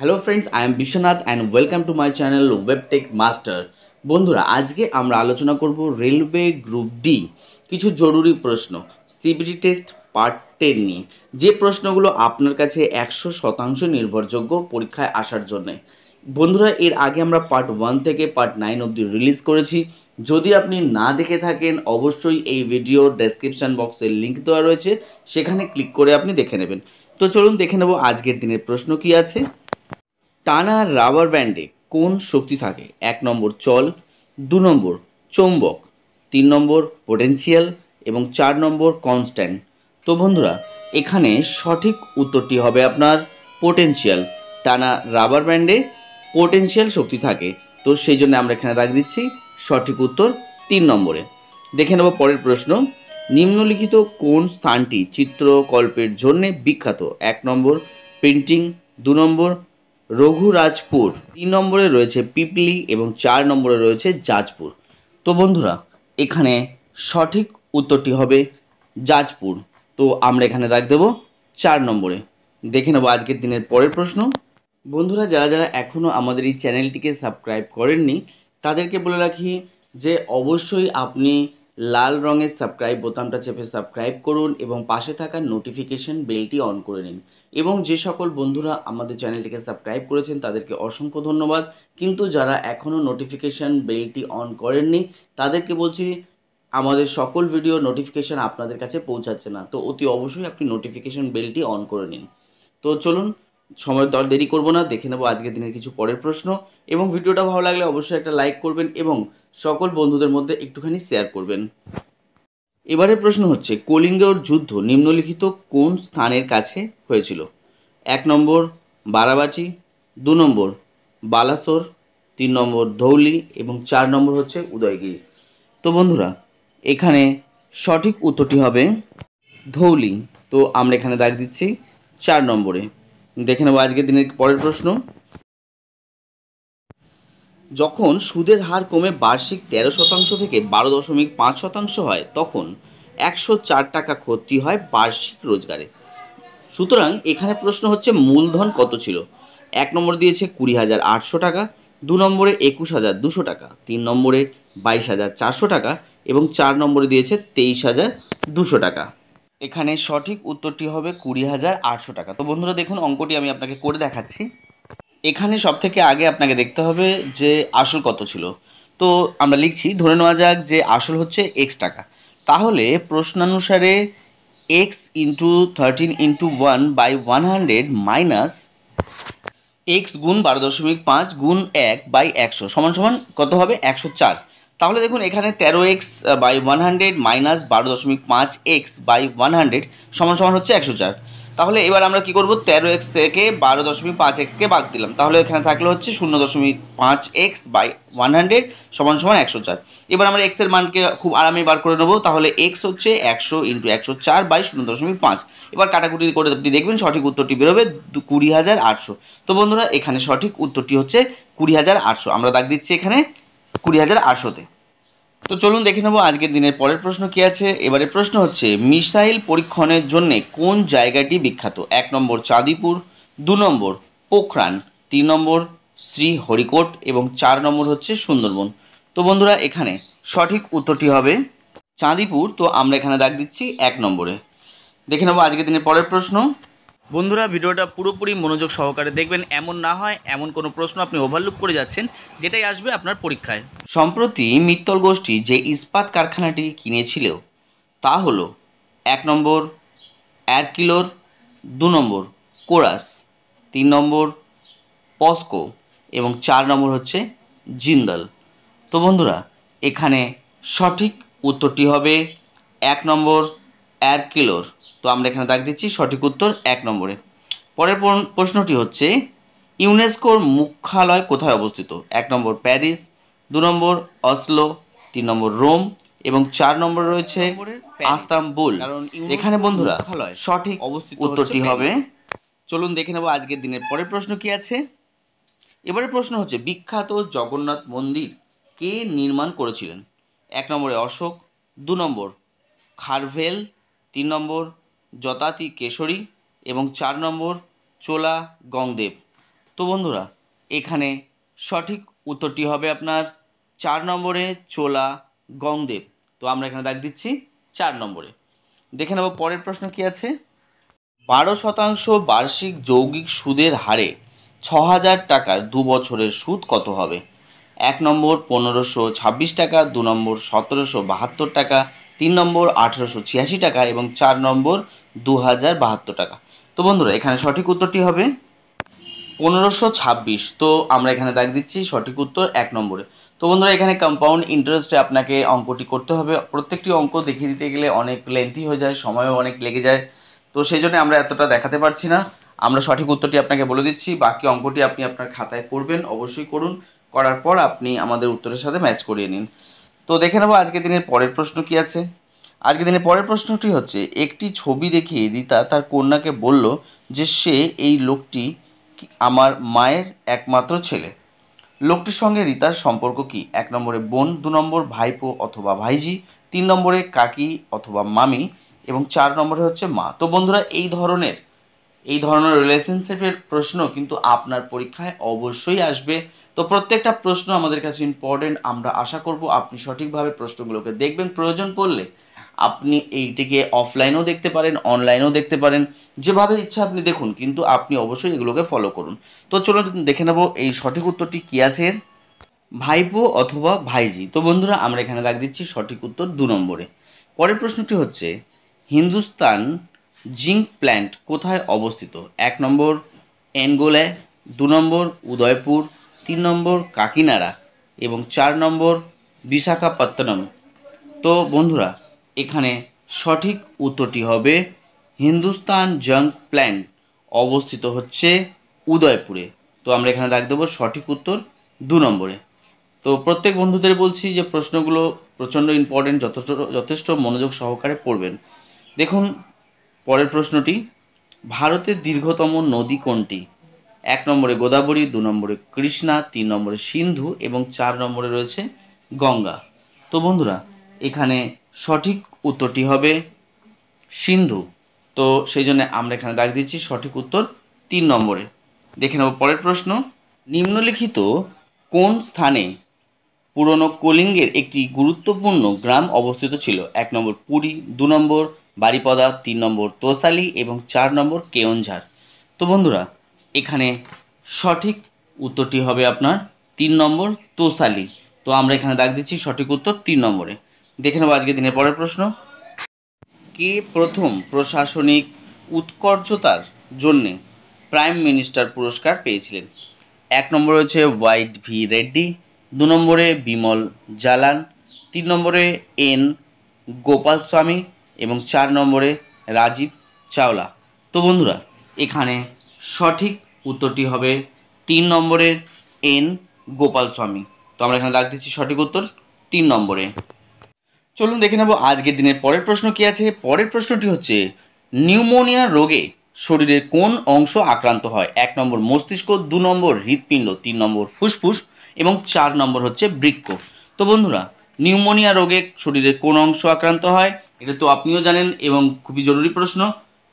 Hello friends I am Biswanath and welcome to my channel ওয়েবটেক master বন্ধুরা, আজকে আমরা আলোচনা করব রেলওয়ে গ্রুপ ডি। কিছু জরুরি প্রশ্ন সিবিটি টেস্ট পার্ট টেন নিয়ে। যে প্রশ্নগুলো আপনার কাছে একশো শতাংশ নির্ভরযোগ্য পরীক্ষায় আসার জন্যে। বন্ধুরা, এর আগে আমরা পার্ট ওয়ান থেকে পার্ট নাইন অবধি রিলিজ করেছি। যদি আপনি না দেখে থাকেন, অবশ্যই এই ভিডিও ডেসক্রিপশান বক্সে লিঙ্ক দেওয়া রয়েছে। সেখানে ক্লিক করে আপনি দেখে নেবেন। তো চলুন দেখে নেব আজকের দিনের প্রশ্ন কি আছে। টানা রাবার ব্যান্ডে কোন শক্তি থাকে? এক নম্বর চল, দু নম্বর চৌম্বক, তিন নম্বর পোটেন্সিয়াল এবং চার নম্বর কনস্ট্যান্ট। তো বন্ধুরা, এখানে সঠিক উত্তরটি হবে আপনার পোটেন্সিয়াল টানা রাবার ব্যান্ডে পোটেন্সিয়াল শক্তি থাকে। তো সেই জন্য আমরা এখানে দাগ দিচ্ছি। সঠিক উত্তর তিন নম্বরে। দেখে নেব পরের প্রশ্ন। নিম্নলিখিত কোন স্থানটি চিত্রকল্পের জন্য বিখ্যাত? এক নম্বর প্রিন্টিং, দু নম্বর রঘুরাজপুর। তিন নম্বরে রয়েছে পিপলি এবং চার নম্বরে রয়েছে জাজপুর তো বন্ধুরা, এখানে সঠিক উত্তরটি হবে জাজপুর তো আমরা এখানে দাগ দেবো চার নম্বরে। দেখে নেব আজকের দিনের পরের প্রশ্ন। বন্ধুরা, যারা যারা এখনও আমাদের এই চ্যানেলটিকে সাবস্ক্রাইব করেননি, তাদেরকে বলে রাখি যে অবশ্যই আপনি লাল রঙের সাবস্ক্রাইব বোতামটা চেপে সাবস্ক্রাইব করুন এবং পাশে থাকা নোটিফিকেশন বেলটি অন করে নিন। এবং যে সকল বন্ধুরা আমাদের চ্যানেলটিকে সাবস্ক্রাইব করেছেন, তাদেরকে অসংখ্য ধন্যবাদ। কিন্তু যারা এখনও নোটিফিকেশান বেলটি অন করেননি, তাদেরকে বলছি, আমাদের সকল ভিডিও নোটিফিকেশান আপনাদের কাছে পৌঁছাচ্ছে না। তো অতি অবশ্যই আপনি নোটিফিকেশান বেলটি অন করে নিন। তো চলুন, সময় দর দেরি করব না। দেখে নেব আজকের দিনের কিছু পরের প্রশ্ন। এবং ভিডিওটা ভালো লাগলে অবশ্যই একটা লাইক করবেন এবং সকল বন্ধুদের মধ্যে একটুখানি শেয়ার করবেন। এবারের প্রশ্ন হচ্ছে, কলিঙ্গর যুদ্ধ নিম্নলিখিত কোন স্থানের কাছে হয়েছিল? এক নম্বর বারাবাটি দু নম্বর বালাসোর, তিন নম্বর ধৌলি এবং চার নম্বর হচ্ছে উদয়গিরি। তো বন্ধুরা, এখানে সঠিক উত্তরটি হবে ধৌলি। তো আমরা এখানে দাগ দিচ্ছি চার নম্বরে। দেখে নেব আজকের দিনের পরের প্রশ্ন। যখন সুদের হার কমে বার্ষিক তেরো শতাংশ থেকে বারো দশমিক পাঁচ শতাংশ হয়, তখন একশো চার টাকা ক্ষতি হয় বার্ষিক রোজগারে। সুতরাং এখানে প্রশ্ন হচ্ছে, মূলধন কত ছিল? এক নম্বর দিয়েছে কুড়ি হাজার আটশো টাকা, দু নম্বরে একুশ হাজার দুশো টাকা, তিন নম্বরে বাইশ হাজার চারশো টাকা এবং চার নম্বরে দিয়েছে তেইশ হাজার দুশো টাকা। এখানে সঠিক উত্তরটি হবে কুড়ি হাজার আটশো টাকা। তো বন্ধুরা, দেখুন, অঙ্কটি আমি আপনাকে করে দেখাচ্ছি। এখানে সব থেকে আগে আপনাকে দেখতে হবে যে আসল কত ছিল। তো আমরা লিখছি, ধরে নেওয়া যাক যে আসল হচ্ছে এক্স টাকা। তাহলে প্রশ্নানুসারে X into thirteen into one by one hundred minus X গুণ বারো দশমিক পাঁচ গুণ এক বাই একশো সমান সমান কত হবে? একশো চার। তাহলে দেখুন, এখানে তেরো x by one hundred minus বারো দশমিক পাঁচ এক্স বাই ওয়ান হান্ড্রেড সমান সমান হচ্ছে একশো চার। তাহলে এবার আমরা কি করব? তেরো এক্স থেকে বারো দশমিক পাঁচ এক্সকে বাদ দিলাম। তাহলে এখানে থাকলে হচ্ছে শূন্য দশমিক পাঁচ এক্স বাই ওয়ান হান্ড্রেড সমান সমান একশো চার। এবার আমরা এক্সের মানকে খুব আরামে বার করে নেব। তাহলে এক্স হচ্ছে একশো ইন্টু একশো চার বাই শূন্য দশমিক পাঁচ। এবার কাটাকুটি করে আপনি দেখবেন সঠিক উত্তরটি বেরোবে কুড়ি হাজার আটশো। তো বন্ধুরা, এখানে সঠিক উত্তরটি হচ্ছে কুড়ি হাজার আটশো। আমরা দাগ দিচ্ছি এখানে কুড়ি হাজার আটশোতে। তো চলুন দেখে নেব আজকের দিনের পরের প্রশ্ন কি আছে? এবারে প্রশ্ন হচ্ছে, মিসাইল পরীক্ষণের জন্য কোন জায়গাটি বিখ্যাত? এক নম্বর চাঁদিপুর, দু নম্বর পোখরান, তিন নম্বর শ্রী হরিকোট এবং চার নম্বর হচ্ছে সুন্দরবন। তো বন্ধুরা, এখানে সঠিক উত্তরটি হবে চাঁদিপুর। তো আমরা এখানে দাগ দিচ্ছি এক নম্বরে। দেখে নেব আজকের দিনের পরের প্রশ্ন। বন্ধুরা, ভিডিওটা পুরোপুরি মনোযোগ সহকারে দেখবেন। এমন না হয়, এমন কোনো প্রশ্ন আপনি ওভারলুক করে যাচ্ছেন, যেটাই আসবে আপনার পরীক্ষায়। সম্প্রতি মিত্তল গোষ্ঠী যে ইস্পাত কারখানাটি কিনেছিল, তা হলো এক নম্বর অ্যারকিলোর দু নম্বর কোরাস, তিন নম্বর পস্কো এবং চার নম্বর হচ্ছে জিন্দাল। তো বন্ধুরা, এখানে সঠিক উত্তরটি হবে এক নম্বর অ্যারকিলোর তো আমরা এখানে দাগ দিচ্ছি সঠিক উত্তর এক নম্বরে। পরের প্রশ্নটি হচ্ছে ইউনেস্কোর মুখ্যালয় কোথায় অবস্থিত? এক নম্বর প্যারিস দু নম্বর অসলো তিন নম্বর রোম এবং চার নম্বর রয়েছে আস্তাম্বুল এখানে বন্ধুরা সঠিক অবস্থিত উত্তরটি হবে চলুন দেখে নেব আজকের দিনের পরের প্রশ্ন কি আছে। এবারে প্রশ্ন হচ্ছে বিখ্যাত জগন্নাথ মন্দির কে নির্মাণ করেছিলেন? এক নম্বরে অশোক দু নম্বর খারভেল তিন নম্বর যতাতি কেশরী এবং চার নম্বর চোলা গংদেব। তো বন্ধুরা, এখানে সঠিক উত্তরটি হবে আপনার চার নম্বরে চোলা গংদেব। তো আমরা এখানে দাগ দিচ্ছি চার নম্বরে। দেখে নেব পরের প্রশ্ন কি আছে? বারো শতাংশ বার্ষিক যৌগিক সুদের হারে ছ হাজার টাকার দু বছরের সুদ কত হবে? এক নম্বর পনেরোশো ছাব্বিশ টাকা, দু নম্বর সতেরোশো বাহাত্তর টাকা, তিন নম্বর আঠেরোশো ছিয়াশি টাকা এবং চার নম্বর দু হাজার বাহাত্তর টাকা। তো বন্ধুরা, এখানে সঠিক উত্তরটি হবে পনেরোশো ছাব্বিশ। তো আমরা এখানে দাগ দিচ্ছি, সঠিক উত্তর এক নম্বরে। তো বন্ধুরা, এখানে কম্পাউন্ড ইন্টারেস্টে আপনাকে অঙ্কটি করতে হবে। প্রত্যেকটি অঙ্ক দেখিয়ে দিতে গেলে অনেক লেন্থি হয়ে যায়, সময়ও অনেক লেগে যায়। তো সেই জন্য আমরা এতটা দেখাতে পারছি না। আমরা সঠিক উত্তরটি আপনাকে বলে দিচ্ছি। বাকি অঙ্কটি আপনি আপনার খাতায় করবেন, অবশ্যই করুন। করার পর আপনি আমাদের উত্তরের সাথে ম্যাচ করিয়ে নিন। তো দেখে নেব আজকের দিনের পরের প্রশ্ন কি আছে। আজকের দিনের পরের প্রশ্নটি হচ্ছে, একটি ছবি দেখিয়ে রিতা তার কন্যাকে বলল যে সে এই লোকটি আমার মায়ের একমাত্র ছেলে। লোকটির সঙ্গে রিতার সম্পর্ক কি? এক নম্বরে বোন, দু নম্বর ভাইপো অথবা ভাইজি তিন নম্বরে কাকি অথবা মামি, এবং চার নম্বরে হচ্ছে মা। তো বন্ধুরা, এই ধরনের এই ধরনের রিলেশনশিপের প্রশ্ন কিন্তু আপনার পরীক্ষায় অবশ্যই আসবে। তো প্রত্যেকটা প্রশ্ন আমাদের কাছে ইম্পর্টেন্ট আমরা আশা করব আপনি সঠিকভাবে প্রশ্নগুলোকে দেখবেন। প্রয়োজন পড়লে আপনি এইটিকে অফলাইনেও দেখতে পারেন অনলাইনেও দেখতে পারেন, যেভাবে ইচ্ছা আপনি দেখুন, কিন্তু আপনি অবশ্যই এগুলোকে ফলো করুন। তো চলুন দেখে নেব এই সঠিক উত্তরটি কী আছে ভাইপো অথবা ভাইজি। তো বন্ধুরা, আমরা এখানে দাগ দিচ্ছি সঠিক উত্তর দু নম্বরে। পরের প্রশ্নটি হচ্ছে, হিন্দুস্তান জিঙ্ক প্ল্যান্ট কোথায় অবস্থিত? এক নম্বর এনগোলায় দু নম্বর, উদয়পুর, তিন নম্বর, কাকিনাড়া এবং চার নম্বর, বিশাখাপত্তনম। তো বন্ধুরা এখানে সঠিক উত্তরটি হবে হিন্দুস্তান জাঙ্ক প্ল্যান্ট অবস্থিত হচ্ছে উদয়পুরে। তো আমরা এখানে দাগ দেবো সঠিক উত্তর দু নম্বরে। তো প্রত্যেক বন্ধুদের বলছি যে প্রশ্নগুলো প্রচণ্ড ইম্পর্টেন্ট যথেষ্ট যথেষ্ট মনোযোগ সহকারে পড়বেন। দেখুন, পরের প্রশ্নটি, ভারতের দীর্ঘতম নদী কোনটি? এক নম্বরে গোদাবরী, দু নম্বরে কৃষ্ণা, তিন নম্বরে সিন্ধু এবং চার নম্বরে রয়েছে গঙ্গা। তো বন্ধুরা, এখানে সঠিক উত্তরটি হবে সিন্ধু। তো সেই জন্য আমরা এখানে দাগ দিচ্ছি সঠিক উত্তর তিন নম্বরে। দেখে নেব পরের প্রশ্ন। নিম্নলিখিত কোন স্থানে পুরনো কলিঙ্গের একটি গুরুত্বপূর্ণ গ্রাম অবস্থিত ছিল? এক নম্বর পুরী, দু নম্বর বারিপদা, তিন নম্বর তোসালি এবং চার নম্বর কেওনঝাড় তো বন্ধুরা, এখানে সঠিক উত্তরটি হবে আপনার তিন নম্বর তোসালি। তো আমরা এখানে দাগ দিচ্ছি সঠিক উত্তর তিন নম্বরে। দেখে নেব আজকে দিনের পরের প্রশ্ন। কে প্রথম প্রশাসনিক উৎকর্ষতার জন্যে প্রাইম মিনিস্টার পুরস্কার পেয়েছিলেন? এক নম্বরে হচ্ছে হোয়াইট ভি রেড্ডি, দু নম্বরে বিমল জালান, তিন নম্বরে এন গোপাল স্বামী এবং চার নম্বরে রাজীব চাওলা। তো বন্ধুরা, এখানে সঠিক উত্তরটি হবে তিন নম্বরের এন গোপাল স্বামী তো আমরা এখানে দাগ দিচ্ছি সঠিক উত্তর, তিন নম্বরে চলুন দেখে নেব আজকের দিনের পরের প্রশ্ন কি আছে। পরের প্রশ্নটি হচ্ছে, নিউমোনিয়া রোগে শরীরের কোন অংশ আক্রান্ত হয়? এক নম্বর মস্তিষ্ক, দু নম্বর হৃৎপিণ্ড, তিন নম্বর ফুসফুস এবং চার নম্বর হচ্ছে বৃক্ক। তো বন্ধুরা, নিউমোনিয়া রোগে শরীরের কোন অংশ আক্রান্ত হয়? এটা তো আপনিও জানেন এবং খুবই জরুরি প্রশ্ন।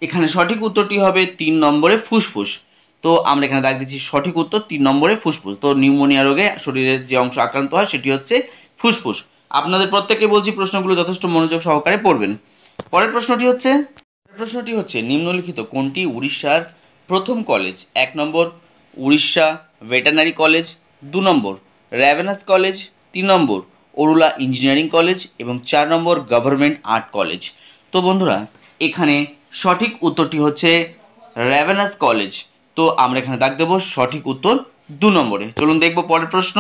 এখানে সঠিক উত্তরটি হবে তিন নম্বরে ফুসফুস। তো আমরা এখানে দাগ দিচ্ছি সঠিক উত্তর, তিন নম্বরে ফুসফুস। তো নিউমোনিয়া রোগে শরীরের যে অংশ আক্রান্ত হয়, সেটি হচ্ছে ফুসফুস। আপনাদের প্রত্যেককে বলছি প্রশ্নগুলো যথেষ্ট মনোযোগ সহকারে পড়বেন। পরের প্রশ্নটি হচ্ছে প্রশ্নটি হচ্ছে, নিম্নলিখিত কোনটি উড়িষ্যার প্রথম কলেজ এক নম্বর, উড়িষ্যা ভেটেনারি কলেজ দু নম্বর র্যাভেনাস কলেজ তিন নম্বর, অরুলা ইঞ্জিনিয়ারিং কলেজ এবং চার নম্বর গভর্নমেন্ট আর্ট কলেজ তো বন্ধুরা, এখানে সঠিক উত্তরটি হচ্ছে র্যাভেনাস কলেজ তো আমরা এখানে দাগ দেবো, সঠিক উত্তর দু নম্বরে। চলুন দেখব পরের প্রশ্ন।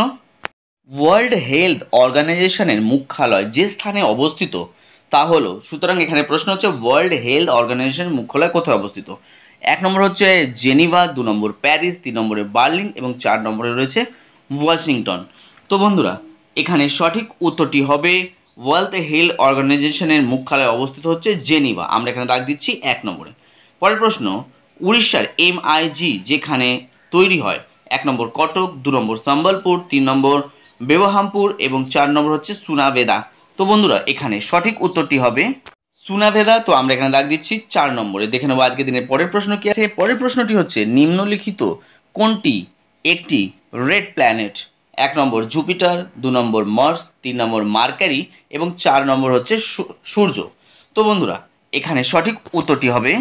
ওয়ার্ল্ড হেলথ অর্গানাইজেশনের মুখ্যালয় যে স্থানে অবস্থিত, তা হলো, সুতরাং এখানে প্রশ্ন হচ্ছে ওয়ার্ল্ড হেলথ অর্গানাইজেশনের মুখ্যালয় কোথায় অবস্থিত? এক নম্বর হচ্ছে জেনিভা, দু নম্বর প্যারিস, তিন নম্বরে বার্লিন এবং চার নম্বরে রয়েছে ওয়াশিংটন। তো বন্ধুরা, এখানে সঠিক উত্তরটি হবে ওয়ার্ল্ড হেলথ অর্গানাইজেশনের মুখ্যালয় অবস্থিত হচ্ছে জেনিভা। আমরা এখানে দাগ দিচ্ছি এক নম্বরে। পরের প্রশ্ন, উড়িষ্যার এমআইজি যেখানে তৈরি হয়, এক নম্বর কটক, দু নম্বর সম্বলপুর, তিন নম্বর বেবহামপুর এবং চার নম্বর হচ্ছে সুনাবেদা তো বন্ধুরা, এখানে সঠিক উত্তরটি হবে সুনাভেদা। তো আমরা এখানে দাগ দিচ্ছি চার নম্বরে। দেখে নেব আজকে দিনের পরের প্রশ্ন কি আছে? পরের প্রশ্নটি হচ্ছে, নিম্নলিখিত কোনটি একটি রেড প্ল্যানেট? এক নম্বর জুপিটার, দু নম্বর মার্স, তিন নম্বর মার্কারি এবং চার নম্বর হচ্ছে সূর্য। তো বন্ধুরা, এখানে সঠিক উত্তরটি হবে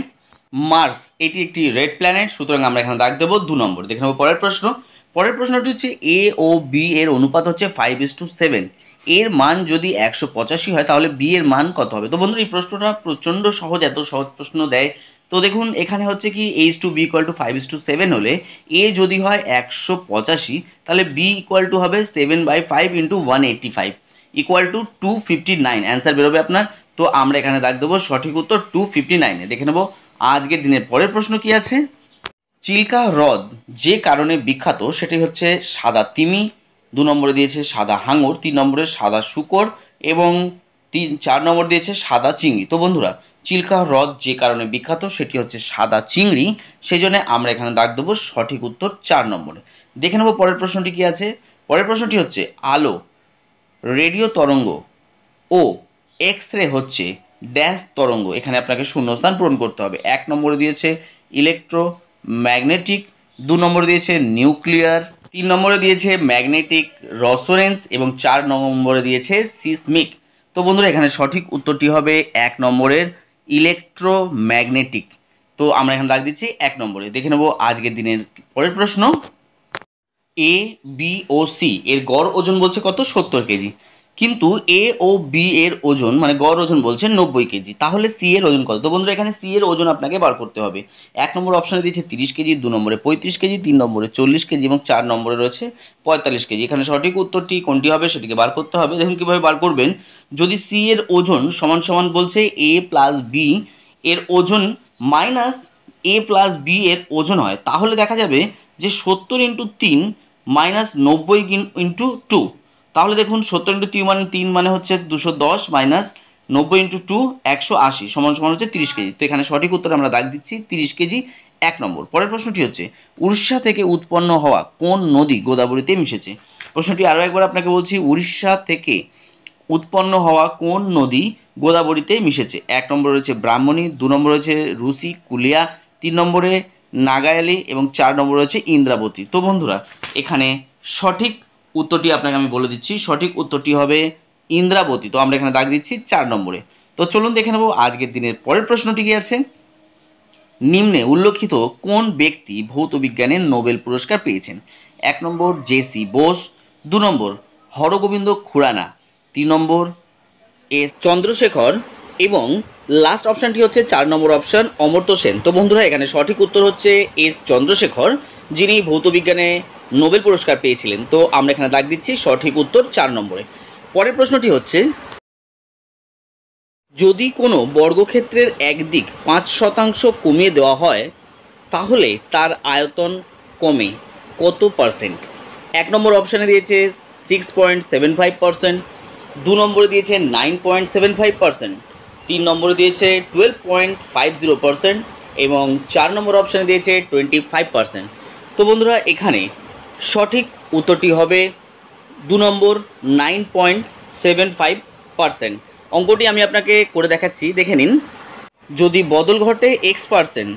মার্স। এটি একটি রেড প্ল্যানেট, সুতরাং আমরা এখানে দাগ দেবো দু নম্বর। দেখে নেব পরের প্রশ্ন। পরের প্রশ্নটি হচ্ছে এ ও বি এর অনুপাত হচ্ছে ফাইভ ইস টু সেভেন এর মান যদি একশো পঁচাশি হয়, তাহলে বি এর মান কত হবে? তো বন্ধুরা, এই প্রশ্নটা প্রচণ্ড সহজ, এত সহজ প্রশ্ন দেয়। তো দেখুন, এখানে হচ্ছে কি H to B equal to five is to seven হলে এ যদি হয় একশো পঁচাশি, তাহলে বি ইকুয়াল টু হবে seven by five into one eighty five equal to two fifty nine answer বেরোবে আপনার। তো আমরা এখানে দাগ দেবো, সঠিক উত্তর টু ফিফটি নাইনে দেখে নেব, আজকের দিনের পরের প্রশ্ন কি আছে? চিল্কা হ্রদ যে কারণে বিখ্যাত, সেটি হচ্ছে সাদা তিমি, দু নম্বরে দিয়েছে সাদা হাঙর, তিন নম্বরে সাদা শুকর এবং তিন, চার নম্বর দিয়েছে সাদা চিংড়ি। তো বন্ধুরা, চিল্কা হ্রদ যে কারণে বিখ্যাত, সেটি হচ্ছে সাদা চিংড়ি। সেই জন্য আমরা এখানে দাগ দেবো সঠিক উত্তর চার নম্বরে। দেখে নেব পরের প্রশ্নটি কি আছে? পরের প্রশ্নটি হচ্ছে, আলো, রেডিও তরঙ্গ ও এক্স রে হচ্ছে ড্যাশ তরঙ্গ। এখানে আপনাকে শূন্যস্থান পূরণ করতে হবে। এক নম্বরে দিয়েছে ইলেকট্রো ম্যাগনেটিক, দু নম্বরে দিয়েছে নিউক্লিয়ার, তিন নম্বরে দিয়েছে ম্যাগনেটিক রসোনেন্স এবং চার নম্বরে দিয়েছে সিসমিক। তো বন্ধুরা, এখানে সঠিক উত্তরটি হবে এক নম্বরের ইলেকট্রোম্যাগনেটিক। তো আমরা এখানে দাগ দিচ্ছি এক নম্বরে। দেখে নেব আজকের দিনের পরের প্রশ্ন। এ বি ও সি এর গড় ওজন বলছে কত? সত্তর কেজি। কিন্তু এ ও বি এর ওজন মানে গড় ওজন বলছে নব্বই কেজি। তাহলে সি এর ওজন কত? তো বন্ধুরা, এখানে সি এর ওজন আপনাকে বার করতে হবে। এক নম্বর অপশানে দিয়েছে তিরিশ কেজি, দু নম্বরে পঁয়ত্রিশ কেজি, তিন নম্বরে চল্লিশ কেজি এবং চার নম্বরে রয়েছে পঁয়তাল্লিশ কেজি। এখানে সঠিক উত্তরটি কোনটি হবে সেটিকে বার করতে হবে। দেখুন কীভাবে বার করবেন। যদি সি এর ওজন সমান সমান বলছে এ প্লাস বি এর ওজন মাইনাস এ প্লাস বি এর ওজন হয়, তাহলে দেখা যাবে যে সত্তর ইন্টু তিন মাইনাস নব্বই ইন্টু টু। তাহলে দেখুন সত্তর ইন্টু তিন মানে তিন মানে হচ্ছে দুশো দশ মাইনাস নব্বই ইন্টু টু একশো আশি, সমান সমান হচ্ছে তিরিশ কেজি। তো এখানে সঠিক উত্তর আমরা দাগ দিচ্ছি, তিরিশ কেজি, এক নম্বর। পরের প্রশ্নটি হচ্ছে, উড়িষ্যা থেকে উৎপন্ন হওয়া কোন নদী গোদাবরীতে মিশেছে? প্রশ্নটি আরও একবার আপনাকে বলছি, উড়িষ্যা থেকে উৎপন্ন হওয়া কোন নদী গোদাবরীতে মিশেছে? এক নম্বর রয়েছে ব্রাহ্মণী, দু নম্বর রয়েছে রুসি কুলিয়া, তিন নম্বরে নাগায়ালি এবং চার নম্বর রয়েছে ইন্দ্রাবতী। তো বন্ধুরা, এখানে সঠিক উত্তরটি আপনাকে আমি বলে দিচ্ছি। সঠিক উত্তরটি হবে ইন্দ্রাবতী। তো আমরা এখানে দাগ দিচ্ছি চার নম্বরে। তো চলুন দেখে নেব আজকের দিনের পরের প্রশ্নটি কি আছে? নিম্নে উল্লেখিত কোন ব্যক্তি ভৌত বিজ্ঞানের নোবেল পুরস্কার পেয়েছেন? এক নম্বর জেসি বোস, দু নম্বর হরগোবিন্দ খুরানা, তিন নম্বর এস চন্দ্রশেখর এবং লাস্ট অপশানটি হচ্ছে চার নম্বর অপশান অমর্ত্য সেন। তো বন্ধুরা, এখানে সঠিক উত্তর হচ্ছে এস চন্দ্রশেখর, যিনি ভৌতবিজ্ঞানে নোবেল পুরস্কার পেয়েছিলেন। তো আমরা এখানে দাগ দিচ্ছি, সঠিক উত্তর চার নম্বরে। পরের প্রশ্নটি হচ্ছে, যদি কোনো বর্গক্ষেত্রের একদিক পাঁচ শতাংশ কমিয়ে দেওয়া হয়, তাহলে তার আয়তন কমে কত পার্সেন্ট এক নম্বর অপশানে দিয়েছে six point seven five percent দু নম্বরে দিয়েছে nine point seven five percent তিন নম্বরে দিয়েছে twelve point five zero percent এবং চার নম্বর অপশানে দিয়েছে টোয়েন্টি ফাইভ পার্সেন্ট তো বন্ধুরা, এখানে সঠিক উত্তরটি হবে দু নম্বর nine point seven five percent অঙ্কটি আমি আপনাকে করে দেখাচ্ছি, দেখে নিন। যদি বদল ঘটে এক্স পার্সেন্ট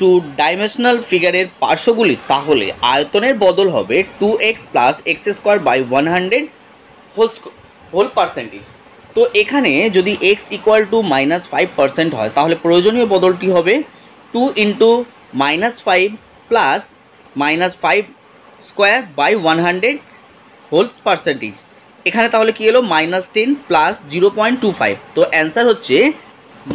টু ডাইমেনশনাল ফিগারের পার্শ্বগুলি, তাহলে আয়তনের বদল হবে two x plus x square by one hundred whole whole percentage তো এখানে যদি x equal to minus five percent হয়, তাহলে প্রয়োজনীয় বদলটি হবে two into minus five plus minus five square by one hundred whole percentage এখানে তাহলে কি এলো? Minus ten plus zero point two five তো অ্যান্সার হচ্ছে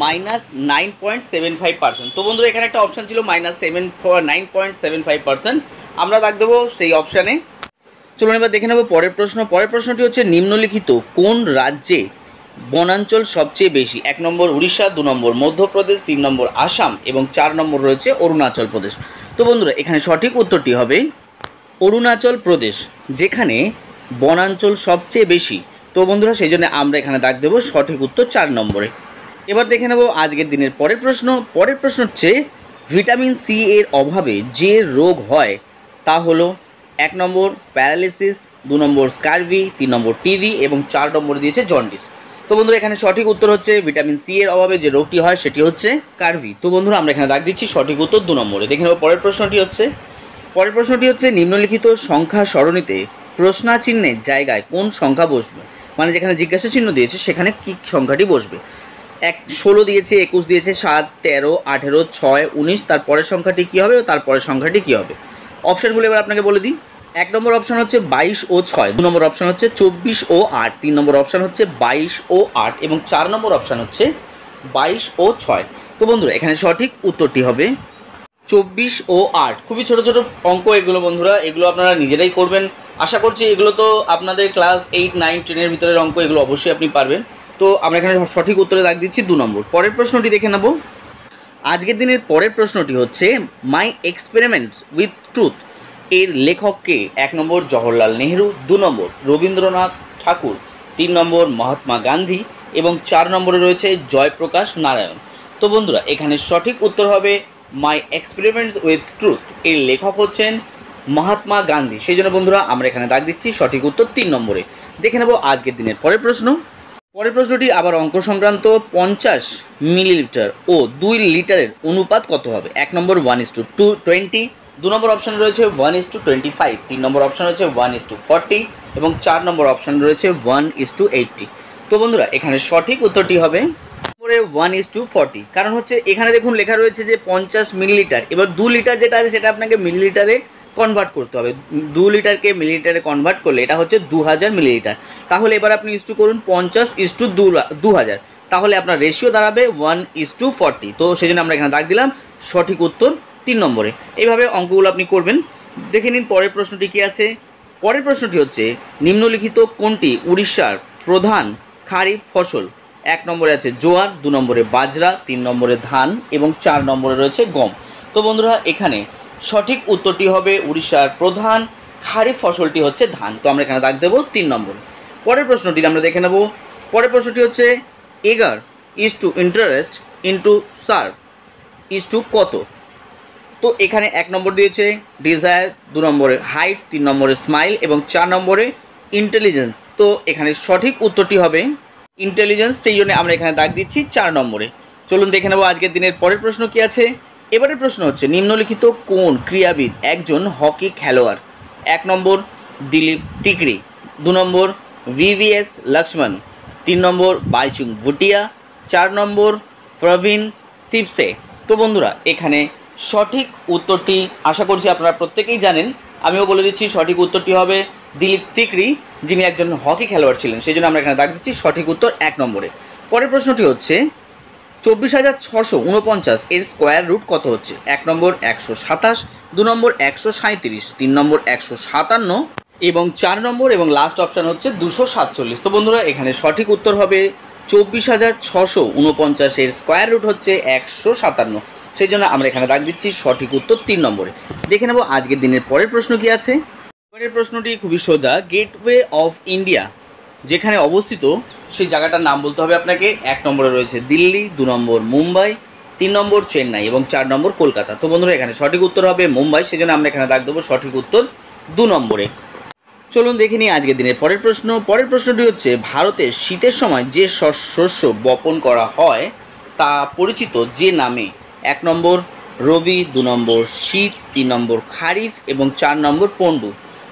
minus nine point seven five percent তো বন্ধুরা, এখানে একটা অপশান ছিল minus seven nine point seven five percent আমরা রাখ দেবো সেই অপশানে চলুন এবার দেখে নেব পরের প্রশ্ন। পরের প্রশ্নটি হচ্ছে নিম্নলিখিত কোন রাজ্যে বনাঞ্চল সবচেয়ে বেশি। এক নম্বর উড়িষ্যা, দু নম্বর মধ্যপ্রদেশ, তিন নম্বর আসাম এবং চার নম্বর রয়েছে অরুণাচল প্রদেশ। তো বন্ধুরা, এখানে সঠিক উত্তরটি হবে অরুণাচল প্রদেশ, যেখানে বনাঞ্চল সবচেয়ে বেশি। তো বন্ধুরা, সেই জন্য আমরা এখানে দাগ দেবো সঠিক উত্তর চার নম্বরে। এবার দেখে নেব আজকের দিনের পরের প্রশ্ন। পরের প্রশ্ন হচ্ছে, ভিটামিন সি এর অভাবে যে রোগ হয়, তা হলো এক নম্বর প্যারালিসিস দু নম্বর স্কারভি, তিন নম্বর টিভি এবং চার নম্বর দিয়েছে জন্ডিস। তো বন্ধুরা, এখানে সঠিক উত্তর হচ্ছে ভিটামিন সি এর অভাবে যে রোগটি হয়, সেটি হচ্ছে কার্ভি। তো বন্ধুরা, আমরা এখানে দাগ দিচ্ছি, সঠিক উত্তর দু নম্বরে। দেখে নেব, পরের প্রশ্নটি হচ্ছে, পরের প্রশ্নটি হচ্ছে, নিম্নলিখিত সংখ্যা সরণিতে প্রশ্নাচিহ্নের জায়গায় কোন সংখ্যা বসবে? মানে যেখানে জিজ্ঞাসা চিহ্ন দিয়েছে, সেখানে কি সংখ্যাটি বসবে? এক, ষোলো দিয়েছে, একুশ দিয়েছে, সাত, তেরো, আঠেরো, ছয়, উনিশ, তারপরের সংখ্যাটি কী হবে ও তারপরের সংখ্যাটি কী হবে? অপশানগুলো এবার আপনাকে বলে দিই। এক নম্বর অপশান হচ্ছে বাইশ ও ছয়, দু নম্বর অপশান হচ্ছে চব্বিশ ও আট, তিন নম্বর অপশান হচ্ছে বাইশ ও আট এবং চার নম্বর অপশান হচ্ছে বাইশ ও ছয়। তো বন্ধুরা, এখানে সঠিক উত্তরটি হবে চব্বিশ ও আট। খুবই ছোট ছোট অঙ্ক এগুলো বন্ধুরা, এগুলো আপনারা নিজেরাই করবেন। আশা করছি এগুলো তো আপনাদের ক্লাস এইট, নাইন, টেনের ভিতরের অঙ্ক, এগুলো অবশ্যই আপনি পারবেন। তো আমরা এখানে সঠিক উত্তরে দাগ দিচ্ছি দু নম্বর। পরের প্রশ্নটি দেখে নেব। আজকের দিনের পরের প্রশ্নটি হচ্ছে মাই এক্সপেরিমেন্টস উইথ ট্রুথ এর লেখককে এক নম্বর জওহরলাল নেহরু, দু নম্বর রবীন্দ্রনাথ ঠাকুর, তিন নম্বর মহাত্মা গান্ধী এবং চার নম্বরে রয়েছে জয়প্রকাশ নারায়ণ। তো বন্ধুরা, এখানে সঠিক উত্তর হবে মাই এক্সপেরিমেন্টস উইথ ট্রুথ এর লেখক হচ্ছেন মহাত্মা গান্ধী। সেই জন্য বন্ধুরা, আমরা এখানে দাগ দিচ্ছি সঠিক উত্তর তিন নম্বরে। দেখে নেব আজকের দিনের পরের প্রশ্ন। পরের প্রশ্নটি আবার অঙ্ক সংক্রান্ত পঞ্চাশ মিলিলিটার ও দুই লিটারের অনুপাত কত হবে? এক নম্বর one is to two twenty দু নম্বর অপশান রয়েছে one is to twenty five তিন নম্বর অপশান রয়েছে ওয়ান ইস টু ফর্টি এবং চার নম্বর অপশান রয়েছে ওয়ান ইস টু এইটটি তো বন্ধুরা, এখানে সঠিক উত্তরটি হবে নম্বরে ওয়ান ইস টু ফর্টি কারণ হচ্ছে এখানে দেখুন লেখা রয়েছে যে পঞ্চাশ মিলিলিটার এবার দু লিটার যেটা আছে সেটা আপনাকে মিলিলিটারে কনভার্ট করতে হবে। দু লিটারকে মিলিলিটারে কনভার্ট করলে এটা হচ্ছে দু হাজার মিলিলিটার তাহলে এবার আপনি ইস টু করুন পঞ্চাশ ইস টু দু হাজার তাহলে আপনার রেশিও দাঁড়াবে ওয়ান ইস টু ফর্টি তো সেই জন্য আমরা এখানে দাগ দিলাম। সঠিক উত্তর তিন নম্বরে। এইভাবে অঙ্কগুলো আপনি করবেন। দেখে নিন পরের প্রশ্নটি কী আছে? পরের প্রশ্নটি হচ্ছে, নিম্নলিখিত কোনটি উড়িষ্যার প্রধান খারিফ ফসল? এক নম্বরে আছে জোয়ার, দু নম্বরে বাজরা, তিন নম্বরে ধান এবং চার নম্বরে রয়েছে গম। তো বন্ধুরা, এখানে সঠিক উত্তরটি হবে উড়িষ্যার প্রধান খারিফ ফসলটি হচ্ছে ধান। তো আমরা এখানে দাগ দেবো তিন নম্বরে। পরের প্রশ্নটি আমরা দেখে নেব। পরের প্রশ্নটি হচ্ছে, এগার is to interest into serve is to কত? তো এখানে এক নম্বর দিয়েছে ডিজায়ার, দু নম্বরে হাইট, তিন নম্বরে স্মাইল এবং চার নম্বরে ইন্টেলিজেন্স। তো এখানে সঠিক উত্তরটি হবে ইন্টেলিজেন্স, সেই জন্য আমরা এখানে দাগ দিচ্ছি চার নম্বরে। চলুন দেখে নেব আজকের দিনের পরের প্রশ্ন কি আছে। এবারের প্রশ্ন হচ্ছে, নিম্নলিখিত কোন ক্রীড়াবিদ একজন হকি খেলোয়াড়? এক নম্বর দিলীপ টিকরি দু নম্বর ভিভিএস লক্ষ্মণ, তিন নম্বর বাইচুং ভুটিয়া, চার নম্বর প্রবীণ তিপসে। তো বন্ধুরা, এখানে সঠিক উত্তরটি আশা করছি আপনারা প্রত্যেকেই জানেন। আমিও বলে দিচ্ছি, সঠিক উত্তরটি হবে দিলীপ টিকরি যিনি একজন হকি খেলোয়াড় ছিলেন। সেই জন্য আমরা এখানে দাগ দিচ্ছি, সঠিক উত্তর এক নম্বরে। পরের প্রশ্নটি হচ্ছে, চব্বিশ হাজার ছশো উনপঞ্চাশ এর স্কোয়ার রুট কত হচ্ছে? এক নম্বর একশো সাতাশ, দু নম্বর একশো সাঁত্রিশ তিন নম্বর একশো সাতান্ন এবং চার নম্বর এবং লাস্ট অপশান হচ্ছে দুশো সাতচল্লিশ। তো বন্ধুরা, এখানে সঠিক উত্তর হবে চব্বিশ হাজার ছশো উনপঞ্চাশের স্কোয়ার রুট হচ্ছে একশো সাতান্ন। সেই জন্য আমরা এখানে দাগ দিচ্ছি, সঠিক উত্তর তিন নম্বরে। দেখে নেব আজকের দিনের পরের প্রশ্ন কি আছে। পরের প্রশ্নটি খুবই সোজা গেটওয়ে অফ ইন্ডিয়া যেখানে অবস্থিত, সেই জায়গাটার নাম বলতে হবে আপনাকে, এক নম্বরে রয়েছে দিল্লি, দু নম্বর মুম্বাই, তিন নম্বর চেন্নাই এবং চার নম্বর কলকাতা। তো বন্ধুরা, এখানে সঠিক উত্তর হবে মুম্বাই, সেই জন্য আমরা এখানে দাগ দেবো সঠিক উত্তর দু নম্বরে। চলুন দেখে নিই আজকের দিনের পরের প্রশ্ন। পরের প্রশ্নটি হচ্ছে, ভারতে শীতের সময় যে শস্য বপন করা হয়, তা পরিচিত যে নামে? এক নম্বর রবি, দু নম্বর শীত, তিন নম্বর খারিফ এবং চার নম্বর পণ্ডু।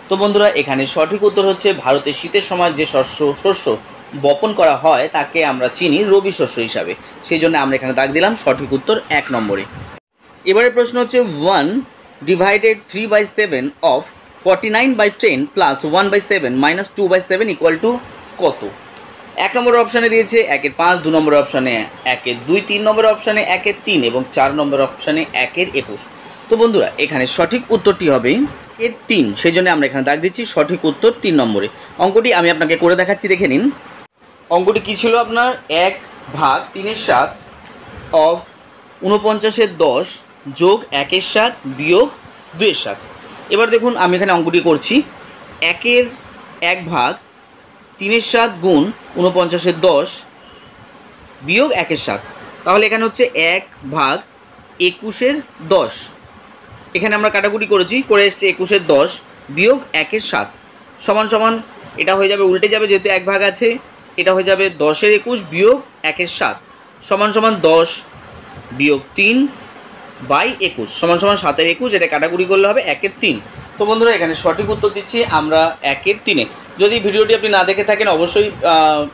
তো বন্ধুরা, এখানে সঠিক উত্তর হচ্ছে ভারতে শীতের সময় যে শস্য শস্য বপন করা হয় তাকে আমরা চিনি রবি শস্য হিসাবে। সেই জন্য আমরা এখানে দাগ দিলাম সঠিক উত্তর এক নম্বরে। এবারে প্রশ্ন হচ্ছে one divided three by seven of forty nine by ten plus one by seven minus two by seven equal to কত? এক নম্বর অপশানে দিয়েছে একের পাঁচ, দু নম্বর অপশানে একের দুই, তিন নম্বর অপশানে একের তিন এবং চার নম্বর অপশানে একের একুশ। তো বন্ধুরা, এখানে সঠিক উত্তরটি হবে এর তিন সেই জন্য আমরা এখানে দাগ দিচ্ছি, সঠিক উত্তর তিন নম্বরে। অঙ্কটি আমি আপনাকে করে দেখাচ্ছি, দেখে নিন। অঙ্কটি কী ছিল আপনার? এক ভাগ তিনের সাত অফ উনপঞ্চাশের দশ যোগ একের সাত বিয়োগ দুইয়ের সাত। এবার দেখুন, আমি এখানে অঙ্কটি করছি। একের এক ভাগ তিনের সাত গুণ উনপঞ্চাশের দশ বিয়োগ একের সাত। তাহলে এখানে হচ্ছে এক ভাগ একুশের দশ। এখানে আমরা কাটাকুটি করেছি, করে এসছে একুশের দশ বিয়োগ একের সাত। সমান সমান এটা হয়ে যাবে, উল্টে যাবে যেহেতু এক ভাগ আছে, এটা হয়ে যাবে দশের একুশ বিয়োগ একের সাত। সমান সমান দশ বিয়োগ তিন বাই একুশ। সমান সমান সাতের একুশ, এটা কাটাকুটি করলে হবে একের তিন। তো বন্ধুরা, এখানে সঠিক উত্তর দিচ্ছি, আমরা একের তিনে। যদি ভিডিওটি আপনি না দেখে থাকেন, অবশ্যই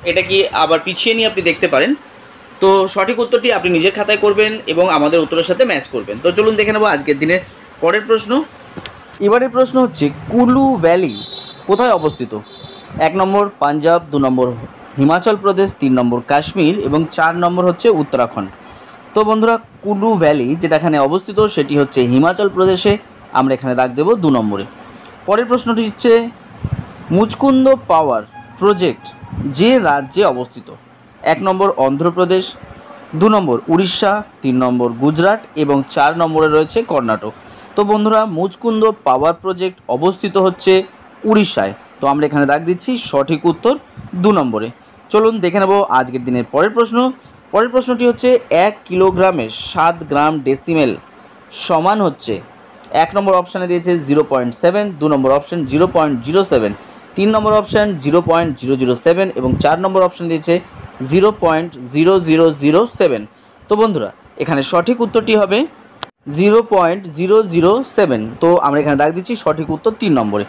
এটা কি আবার পিছিয়ে নিয়ে আপনি দেখতে পারেন। তো সঠিক উত্তরটি আপনি নিজের খাতায় করবেন এবং আমাদের উত্তরের সাথে ম্যাচ করবেন। তো চলুন দেখে নেব আজকের দিনের পরের প্রশ্ন। এবারের প্রশ্ন হচ্ছে, কুলু ভ্যালি কোথায় অবস্থিত? এক নম্বর পাঞ্জাব, দু নম্বর হিমাচল প্রদেশ, তিন নম্বর কাশ্মীর এবং চার নম্বর হচ্ছে উত্তরাখণ্ড। তো বন্ধুরা, কুলু ভ্যালি যেটা এখানে অবস্থিত, সেটি হচ্ছে হিমাচল প্রদেশে। আমরা এখানে দাগ দেব দু নম্বরে। পরের প্রশ্নটি হচ্ছে, মুচকুন্দ পাওয়ার প্রজেক্ট যে রাজ্যে অবস্থিত? এক নম্বর অন্ধ্রপ্রদেশ, দু নম্বর উড়িষ্যা, তিন নম্বর গুজরাট এবং চার নম্বরে রয়েছে কর্ণাটক। তো বন্ধুরা, মুচকুন্দ পাওয়ার প্রজেক্ট অবস্থিত হচ্ছে উড়িষ্যায়। তো আমরা এখানে দাগ দিচ্ছি, সঠিক উত্তর দু নম্বরে। চলুন দেখে নেব আজকের দিনের পরের প্রশ্ন। পরের প্রশ্নটি হচ্ছে, এক কিলোগ্রামের সাত গ্রাম ডেসিমেল সমান হচ্ছে এক নম্বর অপশানে দিয়েছে জিরো পয়েন্ট সেভেন, দু নম্বর option zero point zero seven, তিন নম্বর option zero point zero zero seven এবং চার নম্বর অপশান দিয়েছে zero point zero zero zero seven. তো বন্ধুরা, এখানে সঠিক উত্তরটি হবে zero point zero zero seven. তো আমরা এখানে দাগ দিচ্ছি, সঠিক উত্তর তিন নম্বরে।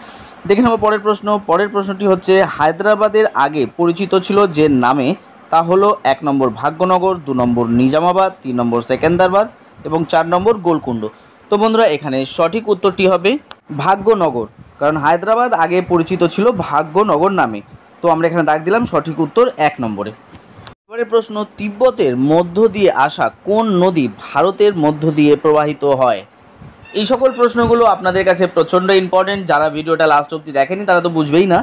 দেখে নেব পরের প্রশ্ন। পরের প্রশ্নটি হচ্ছে, হায়দ্রাবাদের আগে পরিচিত ছিল যে নামে, তা হলো এক নম্বর ভাগ্যনগর, দু নম্বর নিজামাবাদ, তিন নম্বর সেকেন্দারবাদ এবং চার নম্বর গোলকুণ্ড। তো বন্ধুরা, এখানে সঠিক উত্তরটি হবে ভাগ্যনগর, কারণ হায়দ্রাবাদ আগে পরিচিত ছিল ভাগ্যনগর নামে। তো আমরা এখানে দাগ দিলাম, সঠিক উত্তর এক নম্বরে। এবারে প্রশ্ন, তিব্বতের মধ্য দিয়ে আসা কোন নদী ভারতের মধ্য দিয়ে প্রবাহিত হয়? এই সকল প্রশ্নগুলো আপনাদের কাছে প্রচণ্ড ইম্পর্টেন্ট যারা ভিডিওটা লাস্ট অবধি দেখেনি, তারা তো বুঝবেই না।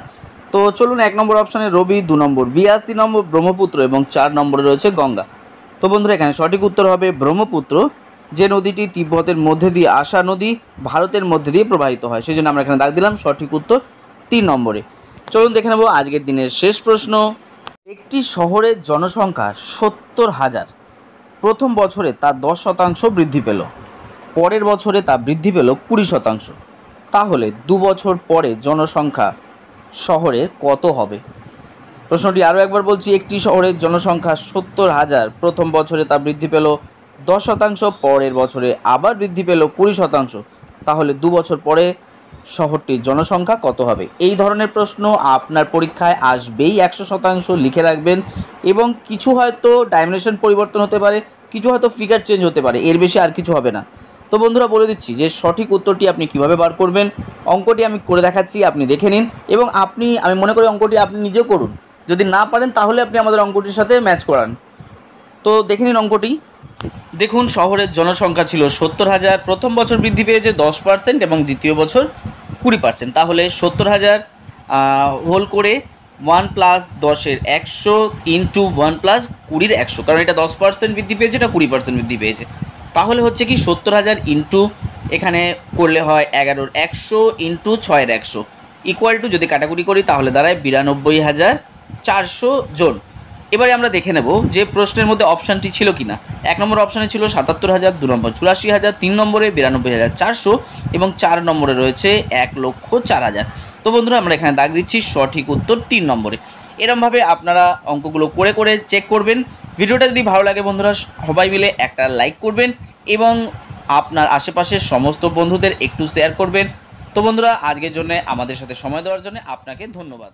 তো চলুন, এক নম্বর অপশানে রবি, দু নম্বর বিয়াস, তিন নম্বর ব্রহ্মপুত্র এবং চার নম্বরে রয়েছে গঙ্গা। তো বন্ধুরা, এখানে সঠিক উত্তর হবে ব্রহ্মপুত্র। যে নদীটি তিব্বতের মধ্যে দিয়ে আসা নদী ভারতের মধ্যে দিয়ে প্রবাহিত হয় সেই জন্য আমরা এখানে দাগ দিলাম। সঠিক উত্তর তিন নম্বরে। চলুন দেখে নেব আজকের দিনের শেষ প্রশ্ন। একটি শহরের জনসংখ্যা সত্তর হাজার। প্রথম বছরে তা দশ শতাংশ বৃদ্ধি পেল। পরের বছরে তা বৃদ্ধি পেল কুড়ি শতাংশ। তাহলে দু বছর পরে জনসংখ্যা শহরের কত হবে? প্রশ্নটি আরও একবার বলছি, একটি শহরের জনসংখ্যা সত্তর হাজার। প্রথম বছরে তা বৃদ্ধি পেল দশ শতাংশ, পরের বছরে আবার বৃদ্ধি পেল কুড়ি শতাংশ। তাহলে দু বছর পরে শহরটির জনসংখ্যা কত হবে? এই ধরনের প্রশ্ন আপনার পরীক্ষায় আসবেই। একশো শতাংশ লিখে রাখবেন এবং কিছু হয়তো ডাইমেনশন পরিবর্তন হতে পারে, কিছু হয়তো ফিগার চেঞ্জ হতে পারে। এর বেশি আর কিছু হবে না। তো বন্ধুরা, বলে দিচ্ছি যে সঠিক উত্তরটি আপনি কীভাবে বার করবেন, অঙ্কটি আমি করে দেখাচ্ছি, আপনি দেখে নিন এবং আপনি, আমি মনে করি অঙ্কটি আপনি নিজেও করুন। যদি না পারেন, তাহলে আপনি আমাদের অঙ্কটির সাথে ম্যাচ করান। তো দেখে নিন অঙ্কটি। দেখুন, শহরের জনসংখ্যা ছিল সত্তর হাজার। প্রথম বছর বৃদ্ধি পেয়েছে দশ পার্সেন্ট এবং দ্বিতীয় বছর কুড়ি পার্সেন্ট। তাহলে সত্তর হাজার হোল করে ওয়ান প্লাস দশের একশো ইন্টু ওয়ান প্লাস কুড়ির একশো। কারণ এটা দশ পার্সেন্ট বৃদ্ধি পেয়েছে, এটা কুড়ি পার্সেন্ট বৃদ্ধি পেয়েছে। তাহলে হচ্ছে কি, সত্তর হাজার ইন্টু এখানে করলে হয় এগারোর একশো ইন্টু ছয়ের একশো। ইকুয়াল টু যদি কাটাকুটি করি, তাহলে দাঁড়ায় বিরানব্বই হাজার চারশো জন। এবারে আমরা দেখে নেব যে প্রশ্নের মধ্যে অপশানটি ছিল কিনা। এক নম্বর অপশানে ছিল সাতাত্তর হাজার দু নম্বর, চুরাশি হাজার তিন নম্বরে বিরানব্বই হাজার চারশো এবং চার নম্বরে রয়েছে এক লক্ষ চার হাজার। তো বন্ধুরা, আমরা এখানে দাগ দিচ্ছি, সঠিক উত্তর তিন নম্বরে। এরমভাবে আপনারা অঙ্কগুলো করে করে চেক করবেন। ভিডিওটা যদি ভালো লাগে বন্ধুরা, সবাই মিলে একটা লাইক করবেন এবং আপনার আশেপাশের সমস্ত বন্ধুদের একটু শেয়ার করবেন। তো বন্ধুরা, আজকের জন্য আমাদের সাথে সময় দেওয়ার জন্য আপনাকে ধন্যবাদ।